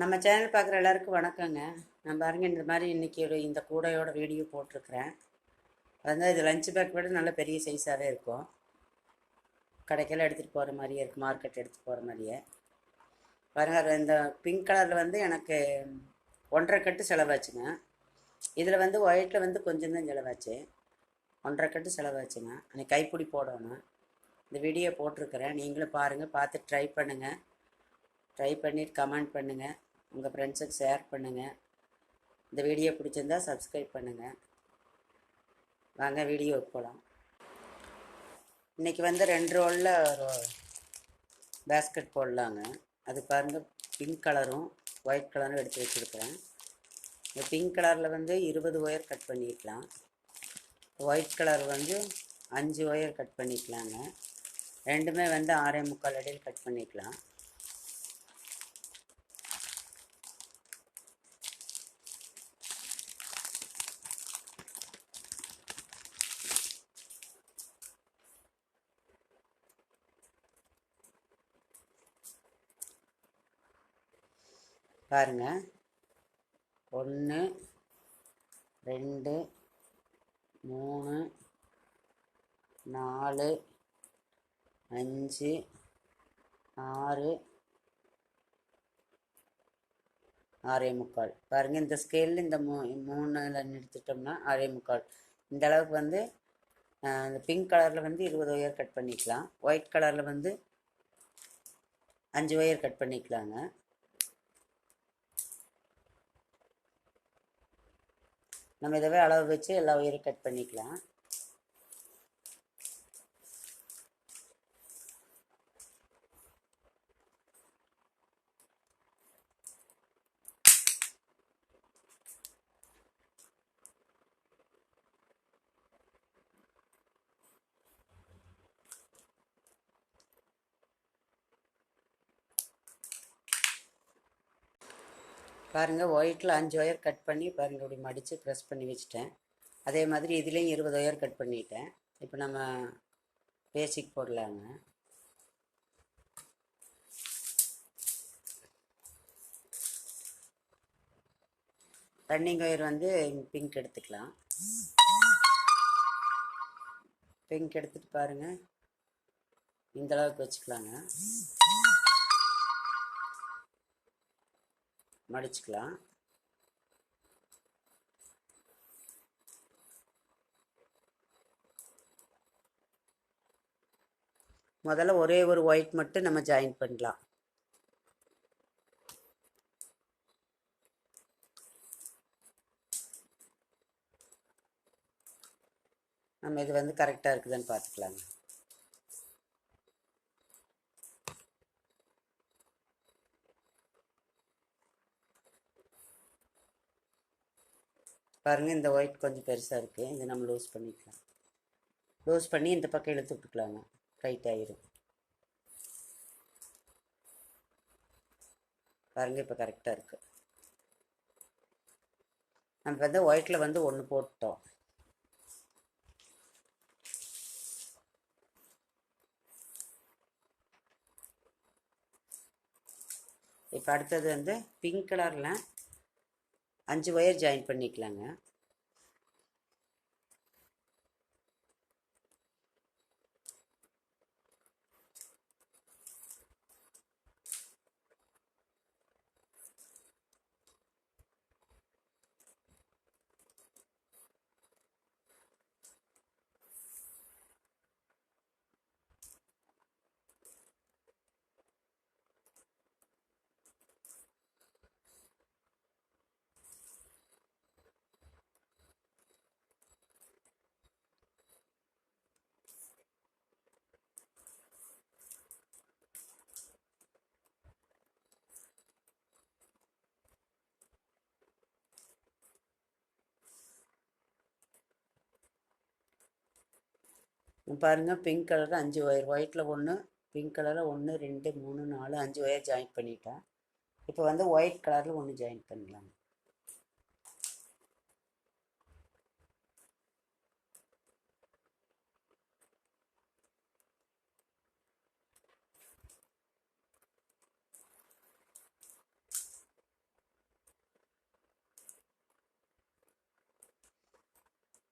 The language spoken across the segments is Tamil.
நம்ம சேனல் பார்க்குற எல்லாருக்கும் வணக்கங்க. நான் பாருங்க இந்த மாதிரி இன்றைக்கி ஒரு இந்த கூடையோட வீடியோ போட்டிருக்கிறேன். வந்து இது லஞ்ச் பேக் விட நல்ல பெரிய சைஸாகவே இருக்கும். கடைக்கெல்லாம் எடுத்துகிட்டு போகிற மாதிரியே இருக்குது மார்க்கெட் எடுத்துகிட்டு போகிற மாதிரியே. பாருங்க இந்த பிங்க் கலரில் வந்து எனக்கு ஒன்றரை கட்டு செலவாச்சுங்க. இதில் வந்து ஒயிட்டில் வந்து கொஞ்சம் தான் செலவாச்சு. ஒன்றரை கட்டு செலவாச்சுங்க. அன்றைக்கி கைப்பிடி போடணும். இந்த வீடியோ போட்டிருக்கிறேன். நீங்களும் பாருங்கள் பார்த்து ட்ரை பண்ணுங்கள் ட்ரை பண்ணிவிட்டு கமெண்ட் பண்ணுங்கள் உங்கள் ஃப்ரெண்ட்ஸுக்கு ஷேர் பண்ணுங்கள் இந்த வீடியோ பிடிச்சிருந்தா சப்ஸ்கிரைப் பண்ணுங்கள் வாங்க வீடியோவுக்கு போகலாம் இன்றைக்கி வந்து ரெண்டு ரோலில் ஒரு பேஸ்கெட் போடலாங்க. அது பாருங்கள் பிங்க் கலரும் ஒயிட் கலரும் எடுத்து வச்சுருக்கிறேன். இந்த பிங்க் கலரில் வந்து இருபது ஒயர் கட் பண்ணிக்கலாம். ஒயிட் கலர் வந்து அஞ்சு ஒயர் கட் பண்ணிக்கலாங்க. ரெண்டுமே வந்து ஆறே முக்கால் அடியில் கட் பண்ணிக்கலாம். பாருங்க. ஒன்று ரெண்டு மூணு நாலு அஞ்சு ஆறு ஆறே முக்கால். பாருங்கள் இந்த ஸ்கேலில் இந்த மூ மூணில் நிறுத்திட்டோம்னா ஆறே முக்கால். இந்த அளவுக்கு வந்து இந்த பிங்க் கலரில் வந்து இருபது ஒயர் கட் பண்ணிக்கலாம். ஒயிட் கலரில் வந்து அஞ்சு ஒயர் கட் பண்ணிக்கலாங்க. நம்ம இதவே அளவு வச்சு எல்லா ஒயரும் கட் பண்ணிக்கலாம். பாருங்கள் ஒயிட்டில் அஞ்சு ஒயர் கட் பண்ணி பாருங்கள் இப்படி மடித்து ப்ரெஸ் பண்ணி வச்சுட்டேன். அதே மாதிரி இதுலேயும் இருபது ஒயர் கட் பண்ணிட்டேன். இப்போ நம்ம பேசிக் போடலாங்க. ரன்னிங் ஒயர் வந்து பிங்க் எடுத்துக்கலாம். பிங்க் எடுத்துகிட்டு பாருங்கள் இந்தளவுக்கு வச்சுக்கலாங்க. மடிச்சுக்கலாம் முதல்ல ஒரே ஒரு ஒயிட் மட்டும் நம்ம ஜாயின் பண்ணலாம். நம்ம இது வந்து கரெக்டாக இருக்குதுன்னு பார்த்துக்கலாங்க. பாருங்கள் இந்த ஒயிட் கொஞ்சம் பெருசாக இருக்குது இதை நம்ம லூஸ் பண்ணிக்கலாம். லூஸ் பண்ணி இந்த பக்கம் இழுத்து விட்டுக்கலாங்க. டைட் ஆயிரும். பாருங்கள் இப்போ கரெக்டாக இருக்குது நம்ம வந்து ஒயிட்டில் வந்து ஒன்று போட்டோம். இப்போ அடுத்தது வந்து பிங்க் கலரில் அஞ்சு ஒயர் ஜாயின் பண்ணிக்கலாங்க. பாருங்கள் பிங்க் கலரில் அஞ்சு ஒயர் ஒயிட்டில் ஒன்று பிங்க் கலரில் ஒன்று ரெண்டு மூணு நாலு அஞ்சு ஒயர் ஜாயின் பண்ணிட்டேன் இப்போ வந்து ஒயிட் கலரில் ஒன்று ஜாயின் பண்ணலாம்.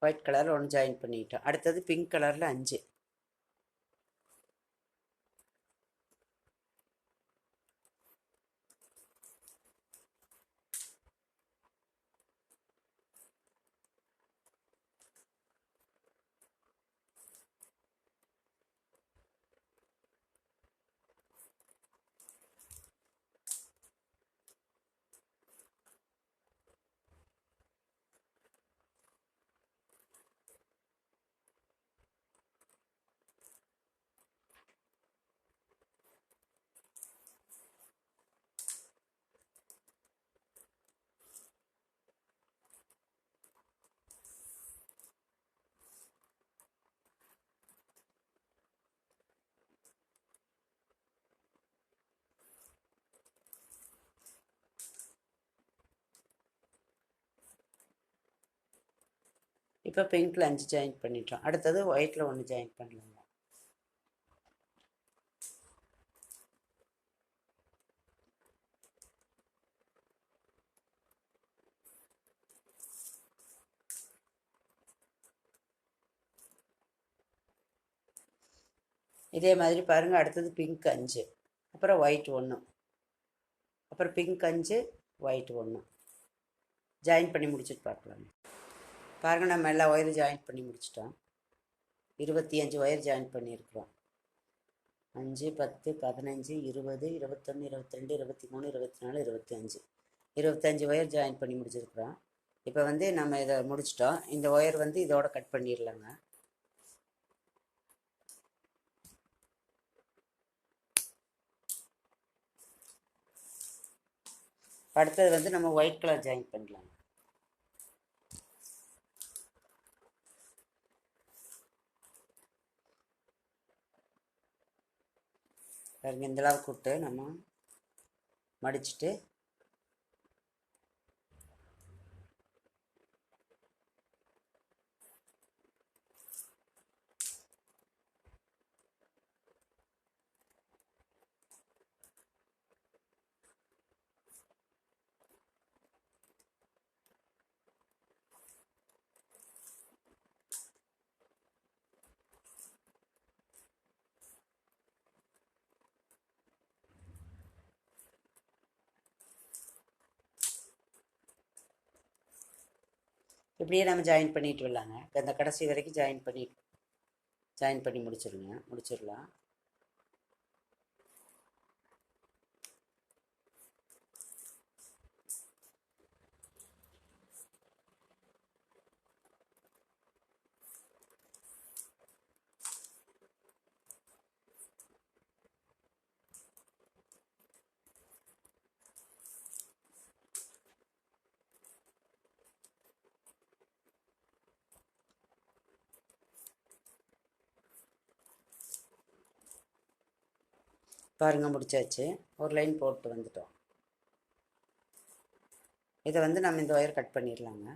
ஒயிட் கலரில் ஒன்று ஜாயின் பண்ணிக்கிட்டோம் அடுத்தது பிங்க் கலரில் அஞ்சு. இப்போ பிங்க்கில் அஞ்சு ஜாயின் பண்ணிட்டோம். அடுத்தது ஒயிட்டில் ஒன்று ஜாயின் பண்ணலாங்க. இதே மாதிரி பாருங்கள் அடுத்தது பிங்க் அஞ்சு அப்புறம் ஒயிட் ஒன்று அப்புறம் பிங்க் அஞ்சு ஒயிட் ஒன்று ஜாயின் பண்ணி முடிச்சுட்டு பார்க்கலாம் பாருங்கள் நம்ம எல்லா ஒயரும் ஜாயின் பண்ணி முடிச்சிட்டோம். இருபத்தி அஞ்சு ஒயர் ஜாயின் பண்ணியிருக்கிறோம். அஞ்சு பத்து பதினஞ்சு இருபது இருபத்தொன்று இருபத்திரெண்டு இருபத்தி மூணு இருபத்தி நாலு இருபத்தி அஞ்சு இருபத்தஞ்சு ஒயர் ஜாயின் பண்ணி முடிச்சிருக்கிறோம். இப்போ வந்து நம்ம இதை முடிச்சிட்டோம். இந்த ஒயர் வந்து இதோட கட் பண்ணிடலாங்க. அடுத்தது வந்து நம்ம ஒயிட் கலர் ஜாயின் பண்ணலாம். பாருங்கள் இந்தளவுக்கு விட்டு நம்ம மடிச்சுட்டு இப்படியே நம்ம ஜாயின் பண்ணிட்டு வரலாங்க. இந்த கடைசி வரைக்கும் ஜாயின் பண்ணி ஜாயின் பண்ணி முடிச்சிருங்க முடிச்சிடலாம். பாருங்கள் முடிச்சாச்சு. ஒரு லைன் போட்டு வந்துட்டோம். இதை வந்து நம்ம இந்த ஒயர் கட் பண்ணிடலாங்க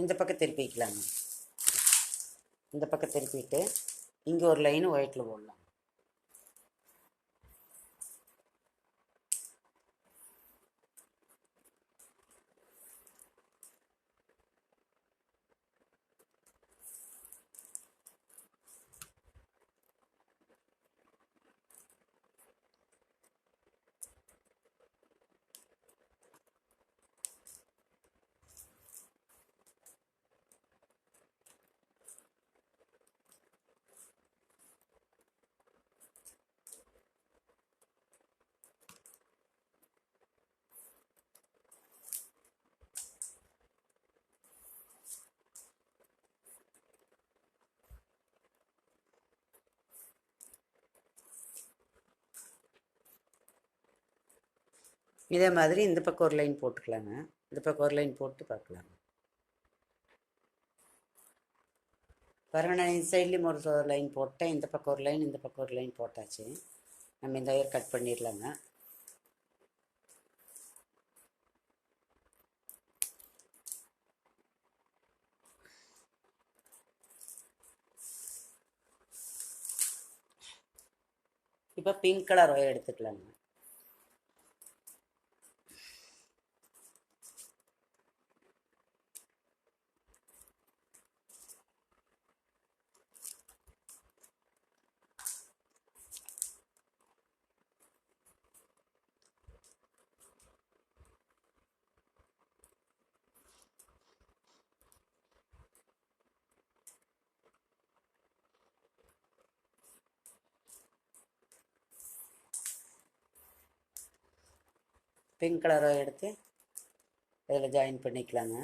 இந்த பக்கம் திருப்பிக்கலாங்க. இந்த பக்கம் திருப்பிட்டு இங்கே ஒரு லைன் ஒயிட்டில் போடலாம் இதே மாதிரி இந்த பக்கம் ஒரு லைன் போட்டுக்கலாங்க. இந்த பக்கம் ஒரு லைன் போட்டு பார்க்கலாங்க. பாருங்க நான் இந்த சைட்லேயும் ஒரு லைன் போட்டேன். இந்த பக்கம் ஒரு லைன் இந்த பக்கம் ஒரு லைன் போட்டாச்சு. நம்ம இந்த ஒயர் கட் பண்ணிடலாங்க. இப்போ இப்போ பிங்க் கலர் ஒயர் எடுத்துக்கலாங்க. பிங்க் கலரை எடுத்து இதில் ஜாயின் பண்ணிக்கலாங்க.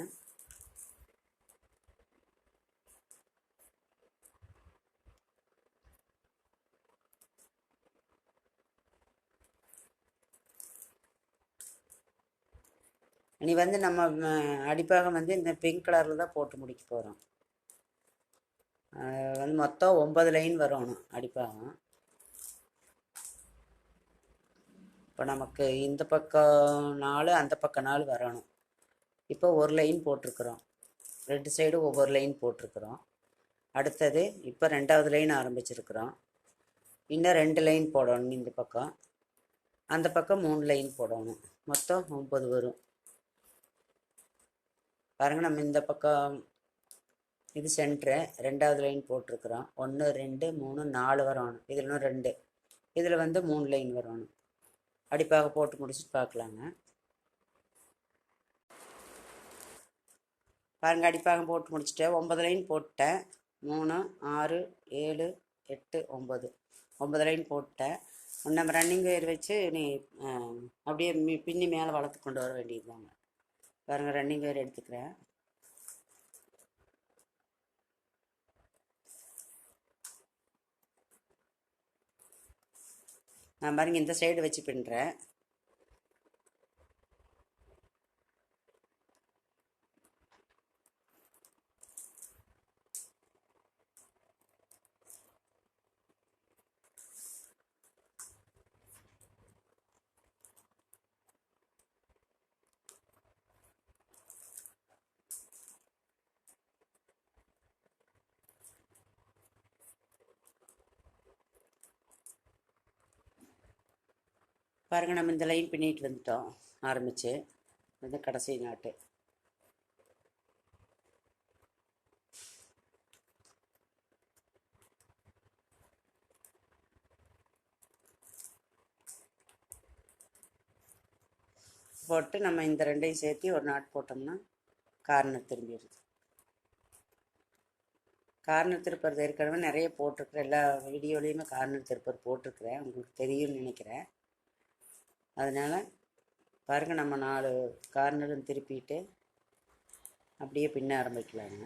இனி வந்து நம்ம அடிப்பாகம் வந்து இந்த பிங்க் கலரில் தான் போட்டு முடிக்க போகிறோம் வந்து மொத்தம் ஒன்பது லைன் வரணும் அடிப்பாகம் இப்போ நமக்கு இந்த பக்கம் நாலு அந்த பக்கம் நாலு வரணும். இப்போ ஒரு லைன் போட்டிருக்கிறோம். ரெண்டு சைடு ஒவ்வொரு லைன் போட்டிருக்கிறோம். அடுத்தது இப்போ ரெண்டாவது லைன் ஆரம்பிச்சிருக்கிறோம். இன்னும் ரெண்டு லைன் போடணும் இந்த பக்கம். அந்த பக்கம் மூணு லைன் போடணும். மொத்தம் ஒம்பது வரும். பாருங்க நம்ம இந்த பக்கம் இது சென்ட்ரு. ரெண்டாவது லைன் போட்டிருக்கிறோம். ஒன்று ரெண்டு மூணு நாலு வரணும். இதில் இன்னும் ரெண்டு. இதில் வந்து மூணு லைன் வரணும். அடிப்பாக போட்டு முடிச்சுட்டு பார்க்கலாங்க. பாருங்க அடிப்பாகம் போட்டு முடிச்சுட்டேன். ஒன்பது லைன் போட்டேன். மூணு ஆறு ஏழு எட்டு ஒம்பது ஒன்பது லைன் போட்டேன். நம்ம ரன்னிங் வயர் வச்சு நீ அப்படியே பின்னி மேலே வளர்த்து கொண்டு வர வேண்டியதுதாங்க. பாருங்கள் ரன்னிங் வயர் எடுத்துக்கிறேன். நான் பாருங்க இந்த சைடு வச்சு பின்னுறேன் பாருங்க நம்ம இந்த லைன் பின்னிட்டு வந்துட்டோம். ஆரம்பிச்சு. இது கடைசி நாட்டு. போட்டு நம்ம இந்த ரெண்டையும் சேர்த்து ஒரு நாட் போட்டோம்னா கார்னர் திரும்பிடுது. கார்னர் திருப்பறது ஏற்கனவே நிறைய போட்டிருக்கிறேன் எல்லா வீடியோலையுமே கார்னர் திருப்பர் போட்டிருக்கிறேன். உங்களுக்கு தெரியும்னு நினைக்கிறேன். அதனால் பாருங்க நம்ம நாலு கார்னரும் திருப்பிட்டு அப்படியே பின்ன ஆரம்பிக்கலாங்க.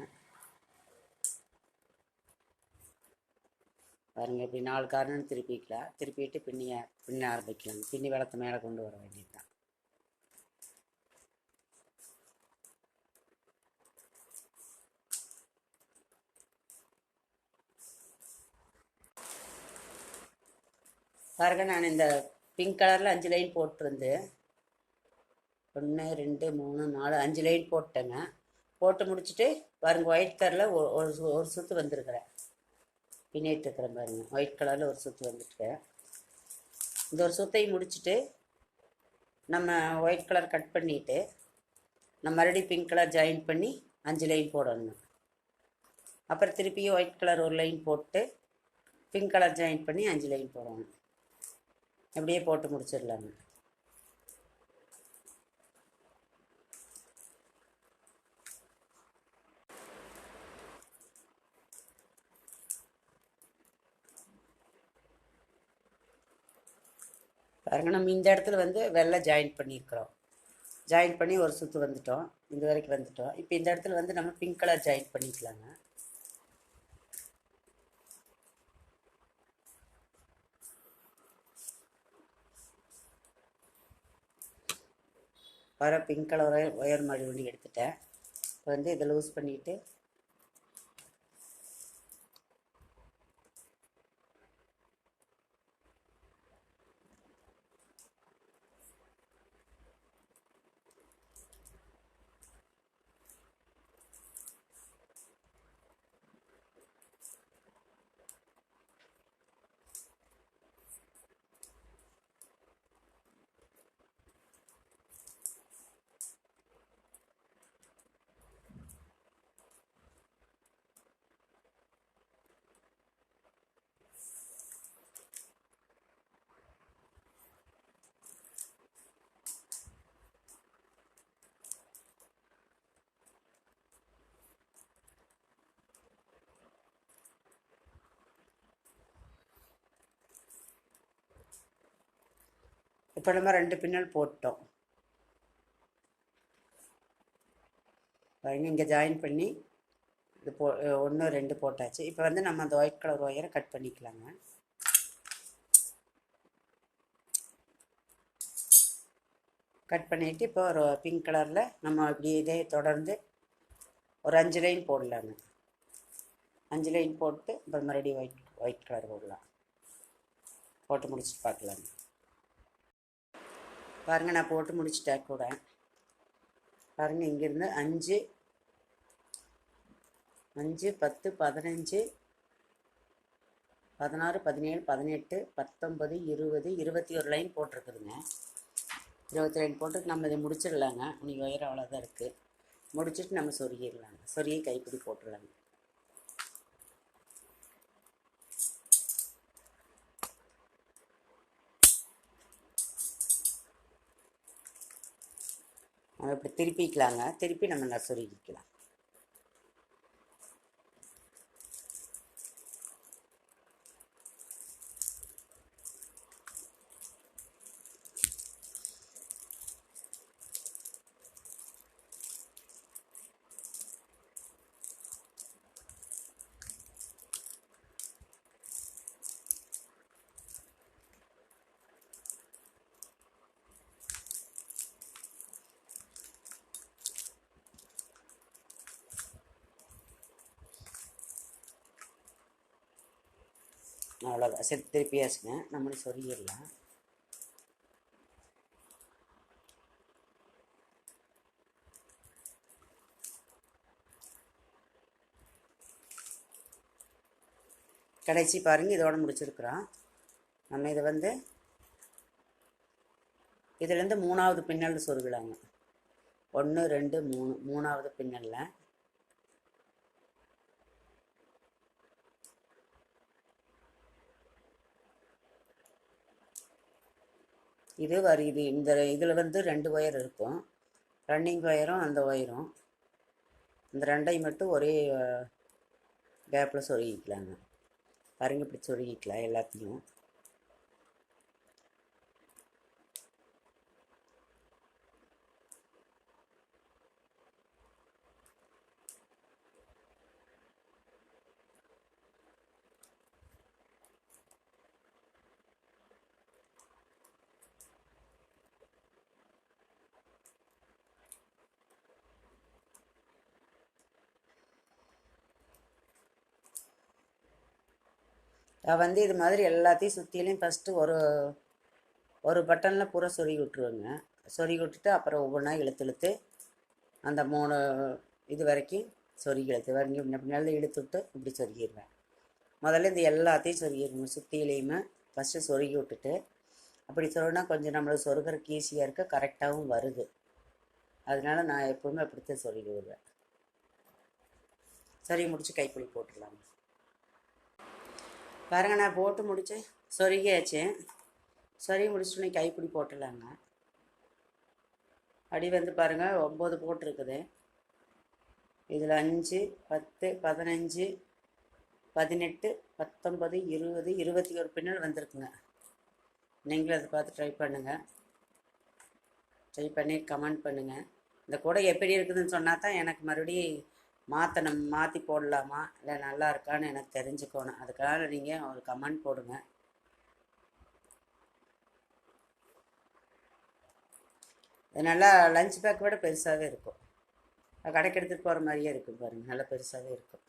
பாருங்க இப்படி நாலு கார்னரும் திருப்பிக்கலாம். திருப்பிட்டு பின்னியை பின்ன ஆரம்பிக்கலாம். பின்னி வளர்த்து மேலே கொண்டு வர வேண்டியது தான் பாருங்க நான் இந்த பிங்க் கலரில் அஞ்சு லைன் போட்டிருந்து ஒன்று ரெண்டு மூணு நாலு அஞ்சு லைன் போட்டேங்க. போட்டு முடிச்சுட்டு பாருங்க ஒயிட் கலரில் ஒரு ஒரு சுற்று வந்திருக்கிறேன். பின்னிட்டு இருக்கிறேன் பாருங்க ஒயிட் கலரில் ஒரு சுற்று வந்துட்டுருக்கேன் இந்த ஒரு சுத்தையும் முடிச்சுட்டு நம்ம ஒயிட் கலர் கட் பண்ணிவிட்டு நம்ம மறுபடியும் பிங்க் கலர் ஜாயின் பண்ணி அஞ்சு லைன் போடணும். அப்புறம் திருப்பியும் ஒயிட் கலர் ஒரு லைன் போட்டு பிங்க் கலர் ஜாயின் பண்ணி அஞ்சு லைன் போடணும். அப்படியே போட்டு முடிச்சிடலாங்க பாருங்க நம்ம இந்த இடத்துல வந்து வெள்ளை ஜாயின் பண்ணியிருக்கிறோம். ஜாயின் பண்ணி ஒரு சுற்று வந்துட்டோம். இது வரைக்கும் வந்துட்டோம். இப்போ இந்த இடத்துல வந்து நம்ம பிங்க் கலர் ஜாயின் பண்ணிக்கலாங்க. வர பிங்க் கலர் ஒயர் மாதிரி மாடி எடுத்துட்டேன். இப்போ வந்து இதை லூஸ் பண்ணிவிட்டு இப்போ நம்ம ரெண்டு பின்னல் போட்டோம். இங்கே ஜாயின் பண்ணி இது போ ஒன்று ரெண்டு போட்டாச்சு. இப்போ வந்து நம்ம அந்த ஒயிட் கலர் ஒயரை கட் பண்ணிக்கலாங்க. கட் பண்ணிவிட்டு இப்போ ஒரு பிங்க் கலரில் நம்ம இப்படி இதே தொடர்ந்து ஒரு அஞ்சு லைன் போடலாங்க. அஞ்சு லைன் போட்டு அப்புறம் மறுபடியும் ஒயிட் ஒயிட் கலர் போடலாம். போட்டு முடிச்சுட்டு பார்க்கலாங்க. பாருங்கள் நான் போட்டு முடிச்சிட்டேன் கூட. பாருங்கள் இங்கேருந்து அஞ்சு அஞ்சு பத்து பதினஞ்சு பதினாறு பதினேழு பதினெட்டு பத்தொம்பது இருபது இருபத்தி ஒரு லைன் போட்டிருக்குதுங்க. இருபத்தி லைன் போட்டு நம்ம இதை முடிச்சிடலாங்க. இன்னைக்கு உயரம் அவ்வளோதான் இருக்குது முடிச்சுட்டு நம்ம சொருகிடலாங்க. சொருகி கைப்பிடி போட்டுடலாங்க. இப்படி திருப்பிக்கலாங்க. திருப்பி நம்ம நசுரிக்கலாம் சொருகிக்கலாம் திருப்பியாச்சுங்க நம்மளும் சொருகிடலாம் கடைசி பாருங்கள் இதோட முடிச்சிருக்கிறோம். நம்ம இதை வந்து இதுலேருந்து மூணாவது பின்னல் சொருகலாங்க ஒன்று ரெண்டு மூணு மூணாவது பின்னலில். இது வரி இது இந்த இதில் வந்து ரெண்டு ஒயர் இருக்கும். ரன்னிங் ஒயரும் அந்த ஒயரும் இந்த ரெண்டையும் மட்டும் ஒரே கேப்பில் சொருகிக்கலாங்க. பாருங்க இப்படி சொருகிக்கலாம் எல்லாத்தையும். நான் வந்து இது மாதிரி எல்லாத்தையும் சுற்றிலையும் ஃபஸ்ட்டு ஒரு ஒரு பட்டனில் பூரா சொருகி விட்ருவேங்க சொருகி விட்டுட்டு அப்புறம் ஒவ்வொன்றா இழுத்து இழுத்து அந்த மூணு இது வரைக்கும் சொருகி இழுத்து வரைஞ்சி இப்படி பின்னால் இழுத்து விட்டு இப்படி சொருகிடுவேன் முதல்ல இந்த எல்லாத்தையும் சொருகிடுவேன் சுற்றிலையுமே ஃபஸ்ட்டு சொருகி விட்டுட்டு அப்படி சொருகினா கொஞ்சம் நம்மளுக்கு சொருகிறதுக்கு ஈஸியாக இருக்க கரெக்டாகவும் வருது. அதனால நான் எப்போவுமே அப்படித்தான் சொருகி விடுவேன். சரி முடிச்சு கைப்பிடி போட்டுடலாமா பாருங்க நான் போட்டு முடிச்சு சொருகியாச்சு. சொருகி முடிச்சுட்டு கைப்பிடி போட்டுடலாங்க. அடி வந்து பாருங்கள் ஒம்பது போட்டிருக்குது. இதில் அஞ்சு பத்து பதினஞ்சு பதினெட்டு பத்தொம்பது இருபது இருபத்தி ஒரு பின்னல் வந்திருக்குங்க. நீங்களும் அதை பார்த்து ட்ரை பண்ணுங்கள் ட்ரை பண்ணி கமெண்ட் பண்ணுங்கள் இந்த கூடை எப்படி இருக்குதுன்னு சொன்னால் தான் எனக்கு மறுபடியும் மாற்றணும் மாற்றி போடலாமா? இல்லை நல்லா இருக்கான்னு எனக்கு தெரிஞ்சுக்கணும். அதுக்காக நீங்கள் ஒரு கமெண்ட் போடுங்க. இது நல்லா லஞ்ச் பேக் விட பெருசாகவே இருக்கும். கடைக்கு எடுத்துகிட்டு போகிற மாதிரியே இருக்கும் பாருங்கள் நல்லா பெருசாகவே இருக்கும்.